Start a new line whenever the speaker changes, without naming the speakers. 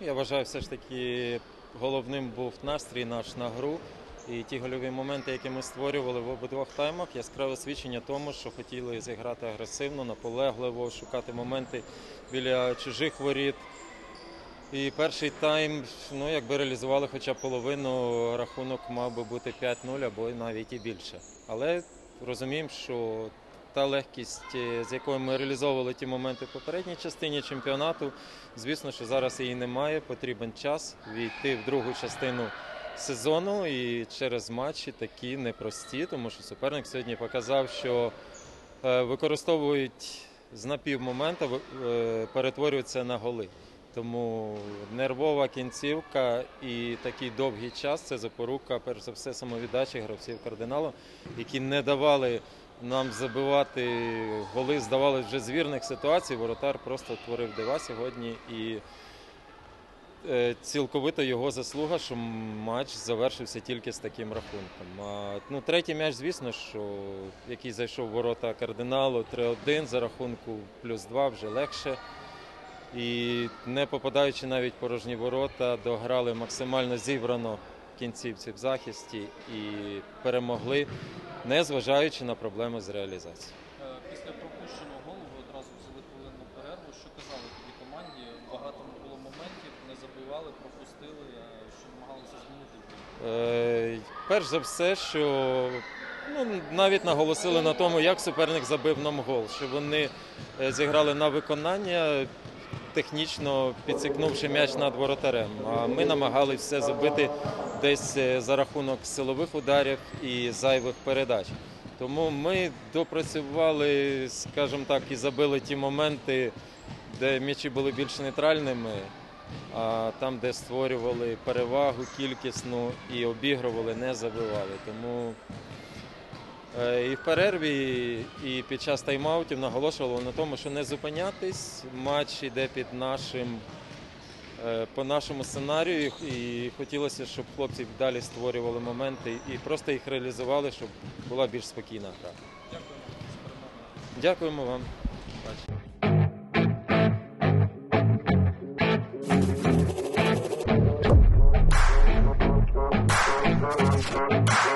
Я вважаю, все ж таки головним був настрій наш на гру. І ті гольові моменти, які ми створювали в обидвох таймах, яскраве свідчення тому, що хотіли зіграти агресивно, наполегливо, шукати моменти біля чужих воріт. І перший тайм, ну якби реалізували хоча б половину, рахунок мав би бути 5-0 або навіть і більше. Але розуміємо, що та легкість, е, з якою ми реалізовували ті моменти в попередній частині чемпіонату, звісно, що зараз її немає. Потрібен час війти в другу частину сезону і через матчі такі непрості, тому що суперник сьогодні показав, що е, використовують з напівмомента, е, перетворюються на голи. Тому нервова кінцівка і такий довгий час це запорука, перш за все, самовіддачі гравців кардиналу, які не давали нам забивати голи, здавалось вже з вірних ситуацій. Воротар просто творив дива сьогодні і е, цілковито його заслуга, що матч завершився тільки з таким рахунком. А, ну, третій м'яч, звісно, що який зайшов в ворота кардиналу 3-1 за рахунку плюс 2 вже легше. І не попадаючи навіть порожні ворота, дограли максимально зібрано кінцівці в захисті і перемогли, не зважаючи на проблеми з реалізацією.
Е, Після пропущеного голу ви одразу взяли хвилинну перерву. Що казали тоді команді? Багато було моментів, не забивали, пропустили. Е, Що намагалися змінити?
Е, перш за все, що ну, навіть наголосили на тому, як суперник забив нам гол, що вони зіграли на виконання, технічно підсікнувши м'яч над воротарем. А ми намагалися все забити десь е, за рахунок силових ударів і зайвих передач. Тому ми допрацювали, скажімо так, і забили ті моменти, де м'ячі були більш нейтральними, а там, де створювали перевагу кількісну і обігрували, не забивали. Тому Е, і в перерві, і під час тайм-аутів наголошувало на тому, що не зупинятись. Матч йде під нашим е, по нашому сценарію, і хотілося, щоб хлопці далі створювали моменти і просто їх реалізували, щоб була більш спокійна гра.
Дякуємо вам.
Дякуємо вам.